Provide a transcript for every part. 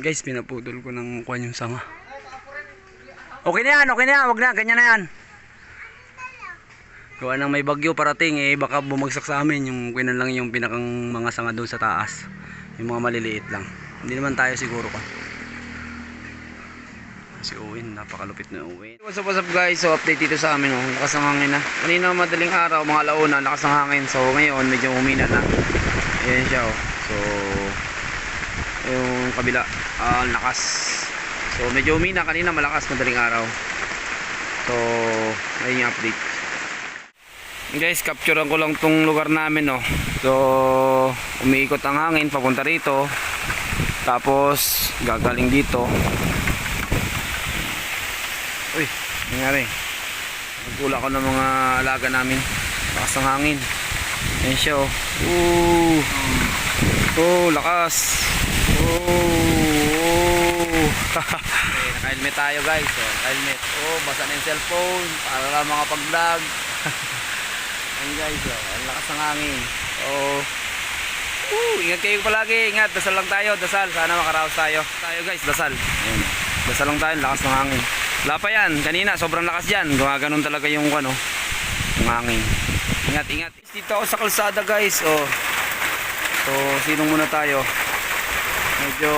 Guys, pinaputol ko ng kwan yung sanga. Okay na yan, okay na yan. Wag na, ganyan na yan. Gawa ng may bagyo parating eh, baka bumagsak sa amin yung kwinan lang yung pinakang mga sanga doon sa taas. Yung mga maliliit lang. Hindi naman tayo siguro ka. Si Owen, napakalupit na Owen. What's up, what's up guys? So update dito sa amin, oh. lakas ng hangin na. Kanina madaling araw, mga launa, lakas ng hangin. So ngayon, medyo humina na. Ayan siya, oh. So, yung kabila, ah, lakas. So medyo humina, kanina malakas, madaling araw. So, ayun yung update. Guys, capturean ko lang tong lugar namin, no. So, umiikot ang hangin papunta rito. Tapos, gagaling dito. Uy, nangyari. Nagpula ko ng mga alaga namin. Lakas ng hangin. Ayan siya, oh. Ooh. Oh, lakas. Oh. okay, naka-helmet tayo, guys. Oh, naka-helmet. Oh, basa na yung cellphone. Para lang makapag-vlog. Ayan guys, oh, ang lakas ng hangin. Oh. Uh, ingat kayo palagi, ingat. Dasal lang tayo, dasal. Sana makaraos tayo. Tayo guys, dasal. Ayan. Dasal lang tayo, lakas ng hangin. Wala pa yan, kanina, sobrang lakas yan. Gumaganon talaga yung ano, yung hangin. Ingat, ingat. Dito ako sa kalsada guys, oh. So, sinong muna tayo? Medyo,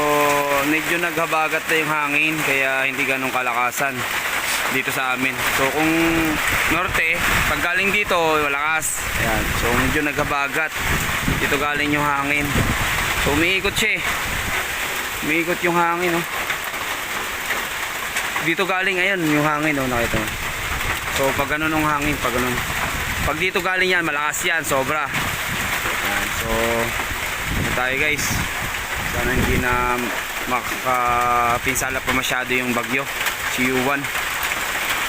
medyo naghabagat na yung hangin, kaya hindi ganong kalakasan dito sa amin. So kung norte, pag galing dito, malakas. Ayan. So medyo naghabagat. Dito galing yung hangin. So umiikot siya eh. Umiikot yung hangin oh. Dito galing ayun yung hangin oh, nakita mo. So pag ganun yung hangin, pag ganun. Pag dito galing yan, malakas yan, sobra. Ayan. So tayo guys. Sana hindi na makapinsala pa masyado yung bagyo. Si Yuan.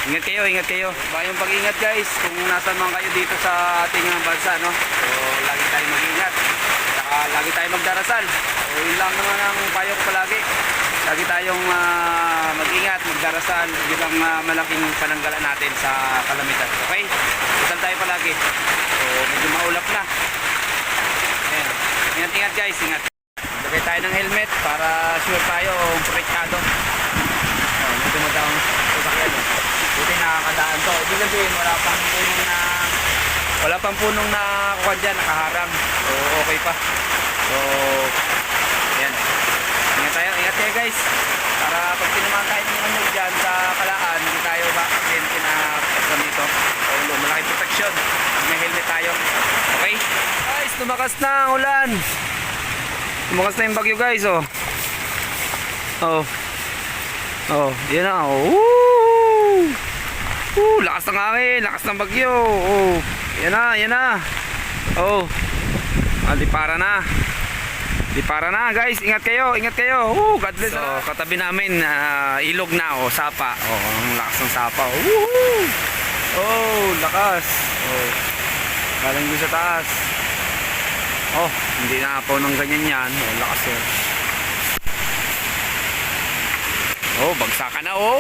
Ingat kayo, ingat kayo. Bayong pag-ingat guys kung nasa man kayo dito sa ating uh, bansa, no? So, lagi tayong mag-ingat. Saka lagi tayong magdarasal. So, yun lang naman ang payo ko palagi. Lagi tayong ah, mag-ingat, magdarasal. Yun ang ah, malaking pananggalan natin sa kalamitan. Okay? Dasal tayo palagi. So, medyo maulap na. Ayan. Ingat, ingat guys, ingat. Tayo ng helmet para sure tayo protektado. Oh, medyo madawang sasakyan. Oh. Buti nakakadaan to. Ibig sabihin, wala pang punong na wala pang punong na kuwan dyan, nakaharang. So, okay pa. So, yan. Ingat tayo, ingat tayo guys. Para pag tinamaan tayo ng ano dyan sa kalaan, hindi tayo ma-aksidente na person dito. So, malaking protection. May helmet tayo. Okay? Guys, tumakas na ang ulan. Tumakas na yung bagyo guys, oh. Oh. Oh, yan na. Oh. Woo! Woo, lakas ng hangin, lakas ng bagyo. Oh. Yan na, yan na. Oh. Ah, para na. Di para na, guys. Ingat kayo, ingat kayo. Oh, God bless. So, katabi namin ah, ilog na oh, sapa. Oh, ang lakas ng sapa. Oh. Woohoo! Oh, lakas. Oh. Galing sa taas. Oh, hindi na apaw ng ganyan yan. Oh, lakas oh. Oh, bagsakan na oh.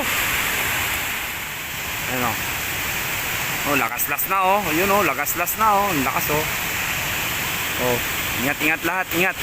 Ano? Oh, lakas-las na oh. Ayun oh, lakas-las na oh. Ang lakas oh. Oh, ingat-ingat lahat, ingat.